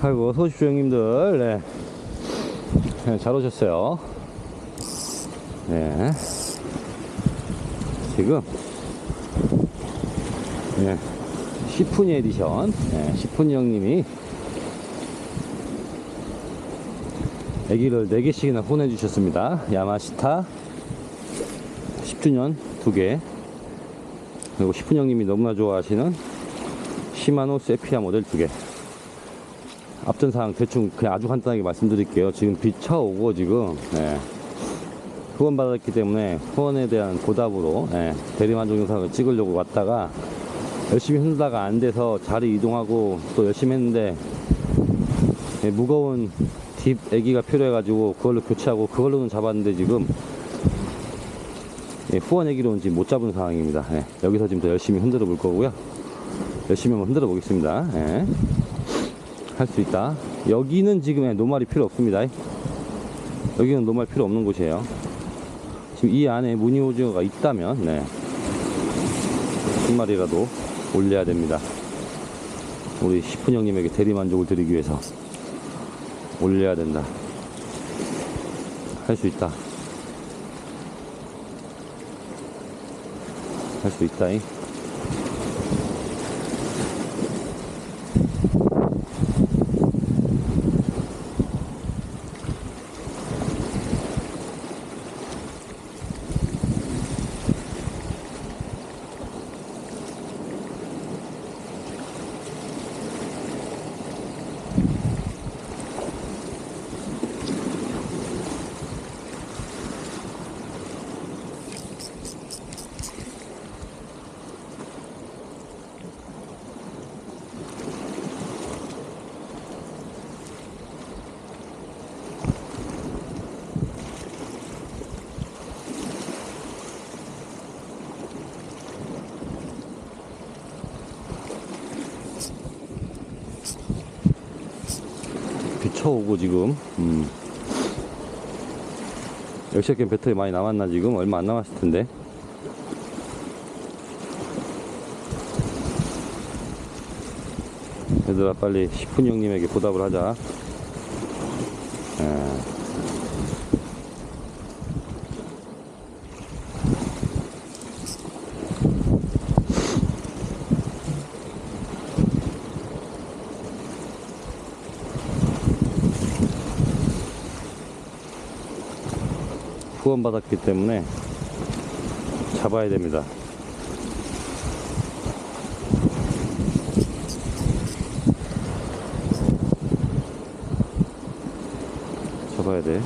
아이고, 소십시오, 형님들. 네. 네, 잘 오셨어요. 네. 지금, 네. 시푸니 에디션. 네, 시푸니 형님이 애기를 4개씩이나 보내주셨습니다. 야마시타 10주년 2개. 그리고 시푸니 형님이 너무나 좋아하시는 시마노 세피아 모델 2개. 앞전 사항 대충 그냥 아주 간단하게 말씀드릴게요. 지금 비 차 오고 지금 예. 후원 받았기 때문에 후원에 대한 보답으로 예, 대리만족 영상을 찍으려고 왔다가 열심히 흔들다가 안 돼서 자리 이동하고 또 열심히 했는데 예, 무거운 딥 애기가 필요해가지고 그걸로 교체하고 그걸로는 잡았는데 지금 예, 후원 애기로는 지금 못 잡은 상황입니다. 예, 여기서 지금 더 열심히 흔들어 볼 거고요. 열심히 한번 흔들어 보겠습니다. 예. 할 수 있다. 여기는 지금 노말이 필요 없습니다. 여기는 노말 필요 없는 곳이에요. 지금 이 안에 무늬 오징어가 있다면, 네. 한 마리라도 올려야 됩니다. 우리 시푼 형님에게 대리만족을 드리기 위해서 올려야 된다. 할 수 있다. 할 수 있다잉. 쳐 오고 지금. 음. 역시게임 배터리 많이 남았나 지금? 얼마 안 남았을 텐데. 얘들아 빨리 시푼 형님에게 보답을 하자 후원받았기 때문에 잡아야 됩니다. 잡아야 돼.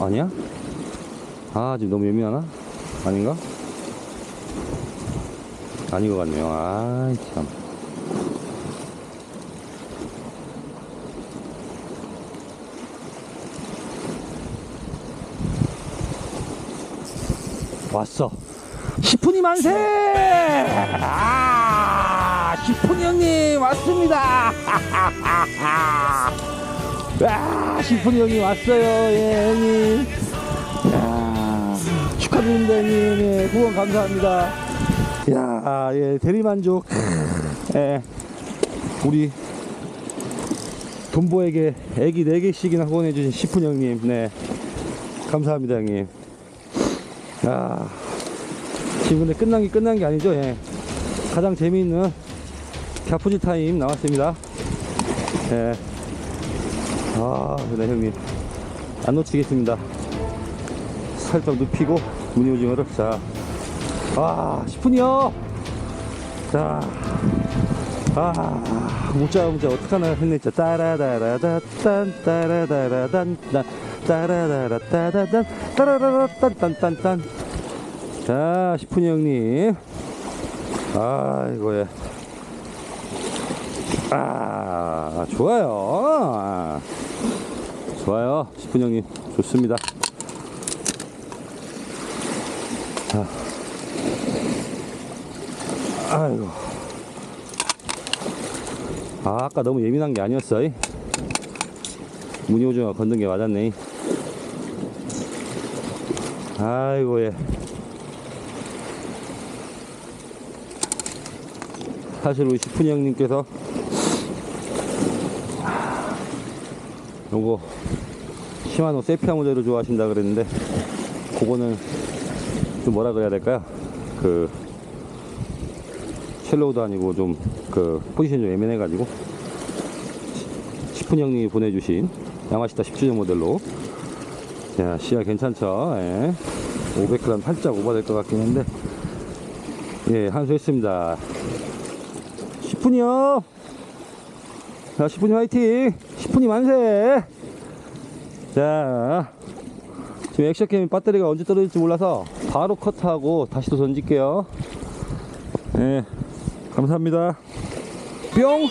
아니야? 아, 지금 너무 예민하나? 아닌가? 아닌 것 같네요. 아이, 참. 왔어. 시푼이 만세! 아, 시푼이 형님 왔습니다. 아, 시푼이 형님 왔어요. 예, 형님. 야, 축하드립니다, 형님. 예, 후원 감사합니다. 야, 예, 대리만족. 예, 우리 돈보에게 애기 4개씩이나 후원해주신 시푼 형님. 네. 감사합니다, 형님. 야, 지금 근데 끝난 게 끝난 게 아니죠, 예. 가장 재미있는 갸푸지 타임 나왔습니다. 예. 아, 네, 형님. 안 놓치겠습니다. 살짝 눕히고, 무늬 오징어를. 자, 아, 10분이요. 자, 아, 문자, 문자, 어떡하나 했네. 자, 따라다라다 딴, 따라다라단, 딴, 따라다라 따다단, 따라라라 딴딴딴딴. 자, 10분이 형님. 아이고, 예. 아, 좋아요. 아, 좋아요. 10분 형님. 좋습니다. 자. 아이고. 아, 아까 너무 예민한 게 아니었어. 이. 무늬오징어 건든 게 맞았네. 아이고, 예. 사실 우리 시푼이 형님께서 요거 시마노 세피아 모델을 좋아하신다 그랬는데 그거는 좀 뭐라 그래야 될까요? 그 첼로우도 아니고 좀 그 포지션이 좀 애매해 가지고 시푼이 형님이 보내주신 야마시타 17년 모델로. 자 시야 괜찮죠? 예. 500g 살짝 오버될 것 같긴 한데. 예 한수했습니다. 시푼이요! 자 시푼이 화이팅! 시푼이 만세! 자 지금 액션캠 배터리가 언제 떨어질지 몰라서 바로 컷하고 다시 또 던질게요. 예 감사합니다. 뿅